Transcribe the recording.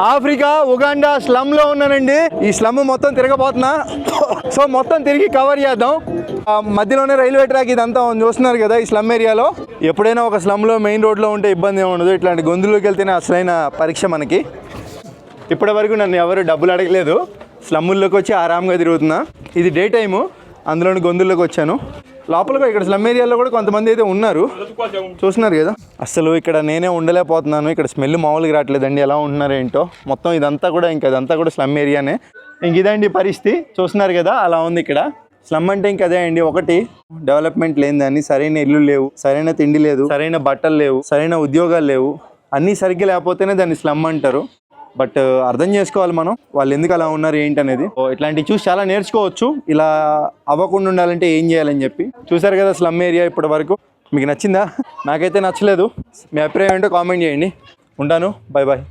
Africa Uganda స్లమ్లో ఉన్నానండి. ఈ slum మొత్తం తిరగబోతున్నా. సో మొత్తం తిరిగి కవర్ చేద్దాం. మధ్యలోనే రైల్వే ట్రాక్ ఇదంతా చూస్తున్నారు కదా ఈ స్లమ్ ఏరియాలో ఎప్పుడైనా ఒక స్లమ్లో మెయిన్ రోడ్లో ఉంటే ఇబ్బంది ఏమి ఉండదు. ఇట్లాంటి గొంతులోకి వెళ్తేనే అసలైన పరీక్ష మనకి. ఇప్పటి వరకు నన్ను ఎవరు డబ్బులు అడగలేదు. స్లమ్ముల్లోకి వచ్చి ఆరాంగా తిరుగుతున్నా. ఇది డే టైము అందులోని గొంతుల్లోకి వచ్చాను. లోపల ఇక్కడ స్లమ్ ఏరియాలో కూడా కొంతమంది అయితే ఉన్నారు. చూస్తున్నారు కదా? అసలు ఇక్కడ నేనే ఉండలేకపోతున్నాను. ఇక్కడ స్మెల్ మామూలుగా రావట్లేదండి. ఎలా ఉంటున్నారు ఏంటో? మొత్తం ఇదంతా కూడా ఇంకా ఇదంతా కూడా స్లమ్ ఏరియానే. ఇంక ఇదండి పరిస్థితి. చూస్తున్నారు కదా? అలా ఉంది ఇక్కడ. స్లమ్ అంటే ఇంక అదే అండి. ఒకటి డెవలప్మెంట్ లేని సరైన ఇల్లు లేవు సరైన తిండి లేదు సరైన బట్టలు లేవు సరైన ఉద్యోగాలు లేవు. అన్నీ సరిగ్గా లేకపోతేనే దాన్ని స్లమ్ అంటారు. బట్ అర్థం చేసుకోవాలి మనం వాళ్ళు ఎందుకు అలా ఉన్నారు ఏంటి అనేది ఓ, ఇట్లాంటివి చూసి చాలా నేర్చుకోవచ్చు. ఇలా అవ్వకుండా ఉండాలంటే ఏం చేయాలని చెప్పి. చూసారు కదా స్లమ్ ఏరియా ఇప్పటి వరకు. మీకు నచ్చిందా? నాకైతే నచ్చలేదు. మీ అభిప్రాయం ఏంటో కామెంట్ చేయండి. ఉంటాను. Bye bye